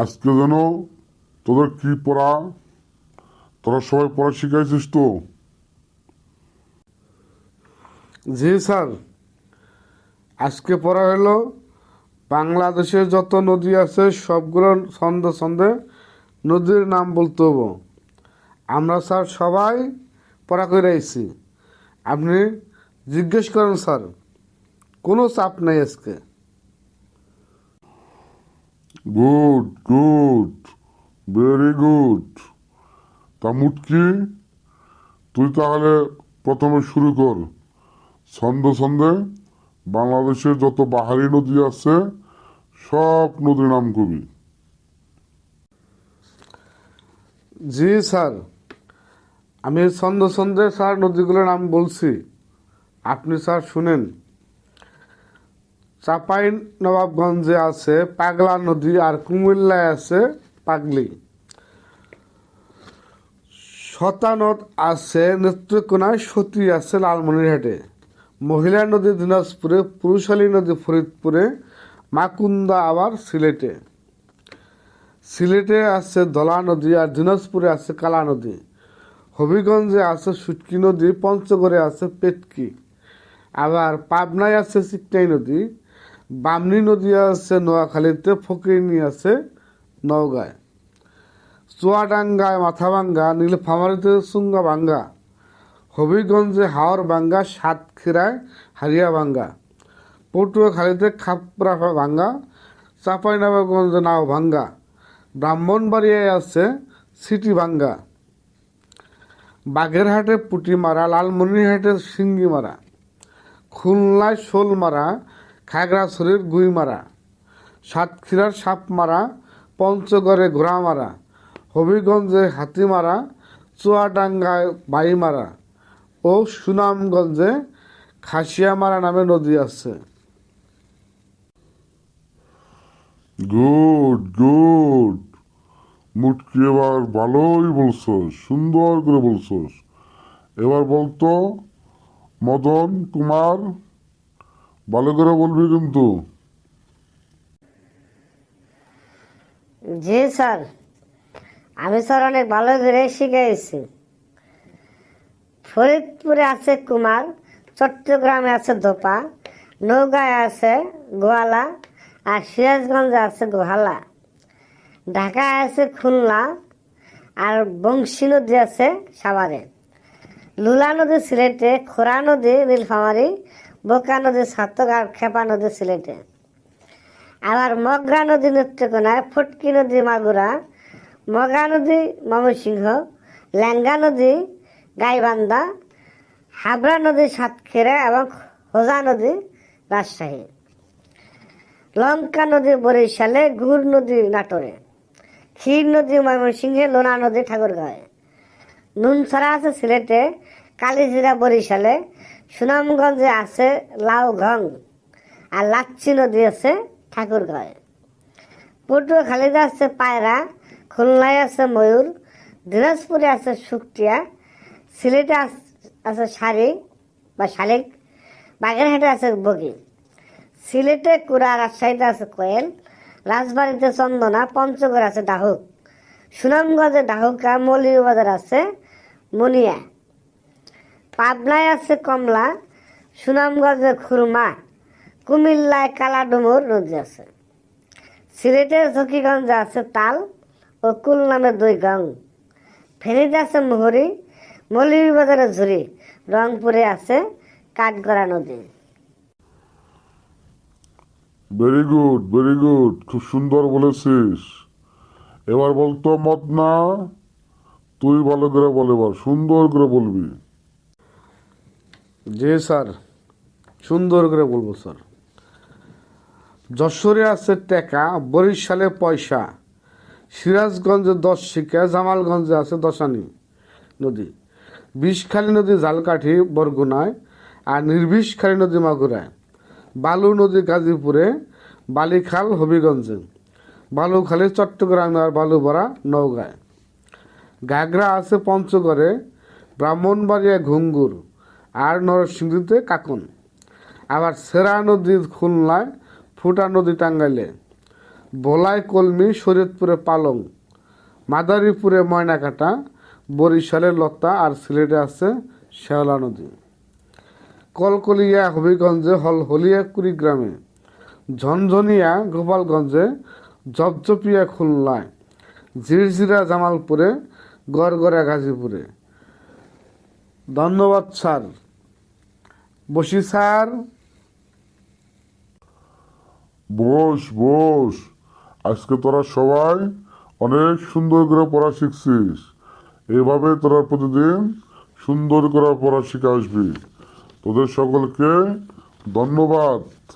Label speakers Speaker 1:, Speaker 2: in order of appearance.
Speaker 1: আজকে যেন তোদের কি পড়া? তোরা সবাই পড়া শিখাইছিস তো?
Speaker 2: জি স্যার। আজকে পড়া হলো, বাংলাদেশের যত নদী আছে, সবগুলো ছন্দে ছন্দে নদীর নাম বলতে হব আমরা স্যার সবাই পড়া করে আইছি। আপনি জিজ্ঞেস করেন স্যার, কোনো চাপ নেই আজকে।
Speaker 1: গুড গুড ভেরি গুড তা মুটকি, তুই তাহলে প্রথমে শুরু কর। ছন্দে ছন্দে বাংলাদেশের যত বাহারি নদী আছে, সব নদীর নাম কবি।
Speaker 2: জি, স্যার। আমি ছন্দ ছন্দে স্যার নদীগুলোর নাম বলছি। আপনি স্যার শুনেন। চাপাই নবাবগঞ্জে আছে, পাগলা নদী আর কুমিল্লায় আছে পাগলি। শতানত আছে, নেত্রকোনায় সতী আছে লালমনিরহাটে। মহিলা নদী দিনাজপুরে পুরুষালী নদী ফরিদপুরে, মাকুন্দা আবার সিলেটে। সিলেটে আছে ধলা নদী আর দিনাজপুরে আছে কালা নদী। হবিগঞ্জে আছে সুটকি নদী, পঞ্চগড়ে আছে পেটকি। আবার পাবনায় আছে চিকনাই নদী। বামনি নদী আছে, নোয়াখালীতে, ফকিরনি আছে, নওগাঁয়। চুয়াডাঙ্গায় মাথাভাঙ্গা, নীলফামারীতে চুঙ্গাভাঙ্গা হবিগঞ্জে হাওর ভাঙ্গা সাতক্ষীরায় হারিয়া ভাঙ্গা পটুয়াখালীতে খাপড়া ভাঙ্গা নাও ভাঙ্গা ব্রাহ্মণবাড়িয়ায় আছে সিটি ভাঙ্গা বাগেরহাটে পুটিমারা, লালমনিরহাটে সিঙ্গিমারা খুলনায় শোলমারা খাগড়াছড়ির গুইমারা সাতক্ষীরার সাপমারা পঞ্চগড়ে ঘোড়ামারা হবিগঞ্জে হাতিমারা চুয়াডাঙ্গায় বাইমারা ও সুনামগঞ্জে খাসিয়ামারা নামে নদী আছে।
Speaker 1: Good good. মুটকি এবার ভালোই বলছস, সুন্দর করে বলছস। এবার বলতো, মদন কুমার ভালো করে বলবি কিন্তু।
Speaker 3: জি স্যার, আমি স্যার অনেক ভালো করে শিখাইছি। ফরিদপুরে আছে কুমার, চট্টগ্রামে আছে ধোপা নৌগাঁয় আছে গোয়ালা, আর সিরাজগঞ্জে আছে গোহালা। ঢাকায় আছে খুলনা, আর বংশী নদী আছে সাভারে। লুলা নদী সিলেটে খোরা নদী, নীলফামারী বোকা নদী আর খেপা নদী সিলেটে। আবার মগরা নদী নেত্রকোনায়, ফটকি নদী মাগুরা মগা নদী ময়মনসিংহ ল্যাঙ্গা নদী গাইবান্ধা, হাবড়া নদী সাতক্ষীরা এবং হোজা নদী রাজশাহী। লঙ্কা নদী বরিশালে গুড় নদী নাটোরে, ক্ষীর নদী ময়মনসিংহে, লোনা নদী ঠাকুরগাঁয়ে নুনছড়া আছে সিলেটে কালীজিরা বরিশালে সুনামগঞ্জে আছে লাউঘং আর লাচ্ছি নদী আছে ঠাকুরগাঁয়ে পটুয়াখালীতে আছে পায়রা, খুলনায় আছে ময়ূর, দিনাজপুরে আছে শুকটিয়া, সিলেটে আছে শাড়ি বা শালিক, বাগেরহাটে আছে বগি। সিলেটে কুড়া, রাজশাহীতে আছে কোয়েল, রাজবাড়িতে চন্দনা, পঞ্চগড় আছে ডাহুক। সুনামগঞ্জে ডাহুকা মৌলিবাজার আছে মুনিয়া। পাবনায় আছে কমলা, সুনামগঞ্জে খুরমা, কুমিল্লায় কালাডুমুর নদী আছে। সিলেটের ঝকিগঞ্জে আছে তাল ও কুল নামে দুই গং। ফেনীতে আছে মুহুরি মৌলভীবাজারে ঝুরি রংপুরে আছে কাঠগড়া নদী।
Speaker 1: ভেরি গুড ভেরি গুড খুব সুন্দর বলেছিস। এবার বলতো, মদনা, তুই ভালো করে বল, সুন্দর করে বলবি।
Speaker 2: জি, স্যার। সুন্দর করে বলব, স্যার। যশোরে আছে টেকা, বরিশালে পয়সা। সিরাজগঞ্জে দশ শিকা জামালগঞ্জে আছে দশানি নদী। বিষখালী নদী ঝালকাঠি বরগুনায়। আর নির্বিষখালী নদী মাগুরায়। বালু নদী গাজীপুরে, বালিখাল, হবিগঞ্জে। বালুখালী, চট্টগ্রামে আর বালুপাড়া নওগাঁয়। ঘাগরা আছে পঞ্চগড়ে, ব্রাহ্মণবাড়িয়া, ঘুঙ্গুর। আর নরসিংদীতে কাকন। আবার সেরা নদী খুলনায় ফুটা নদী টাঙ্গাইলে। ভোলাই কলমি, শরীয়তপুরে পালং, মাদারীপুরে ময়নাকাটা, বরিশালে লতা আর সিলেটে আছে শেওলা নদী। কলকলিয়া, হবিগঞ্জে হল হলিয়া কুড়িগ্রামে, ঝনঝনিয়া গোপালগঞ্জে জপজপিয়া খুলনায়, ঝিরঝিরা জামালপুরে, গড়গড়া গাজীপুরে। ধন্যবাদ, স্যার। বসি, স্যার।
Speaker 1: বস বস। আজকে তোরা সবাই অনেক সুন্দর করে পড়া শিখছিস। এভাবে তোরা প্রতিদিন সুন্দর করে পড়া শিখে আসবি। তোদের সকলকে ধন্যবাদ।